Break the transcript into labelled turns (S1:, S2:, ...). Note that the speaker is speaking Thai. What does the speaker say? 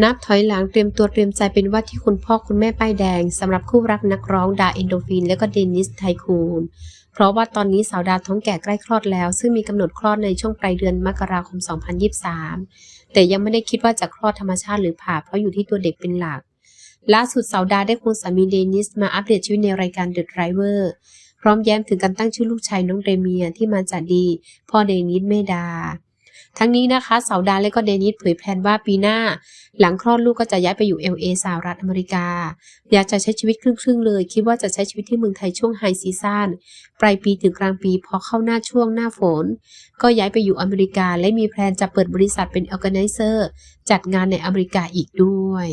S1: นับถอยหลังเตรียมตัวเตรียมใจเป็นว่าที่คุณพ่อคุณแม่ป้ายแดงสำหรับคู่รักนักร้องดาเอนโดฟิน และก็เดนิสไทคูนเพราะว่าตอนนี้สาวดาท้องแก่ใกล้คลอดแล้ว ซึ่งมีกำหนดคลอดในช่วงปลายเดือนมกราคม 2023 แต่ยังไม่ได้คิดว่าจะคลอดธรรมชาติหรือผ่าเพราะอยู่ที่ตัวเด็กเป็นหลักล่าสุดสาวดาได้ควงสามีเดนิสมาอัปเดตชีวิตในรายการ The Driver พร้อมแย้มถึงการตั้งชื่อลูกชายน้องเรเมียที่มาจากดี พ่อเดนิสเมดา ทั้งนี้นะคะสาวดาและก็เดนิสเผยแพลนว่าปีหน้า หลังคลอดลูกก็จะย้ายไปอยู่ LA สหรัฐอเมริกา อยากจะใช้ชีวิตครึ่งๆเลย คิดว่าจะใช้ชีวิตที่เมืองไทยช่วงไฮซีซั่นปลายปีถึงกลางปีพอเข้าหน้าช่วงหน้าฝน ก็ย้ายไปอยู่อเมริกาและมีแพลนจะเปิดบริษัทเป็น organizer จัดงานในอเมริกาอีกด้วย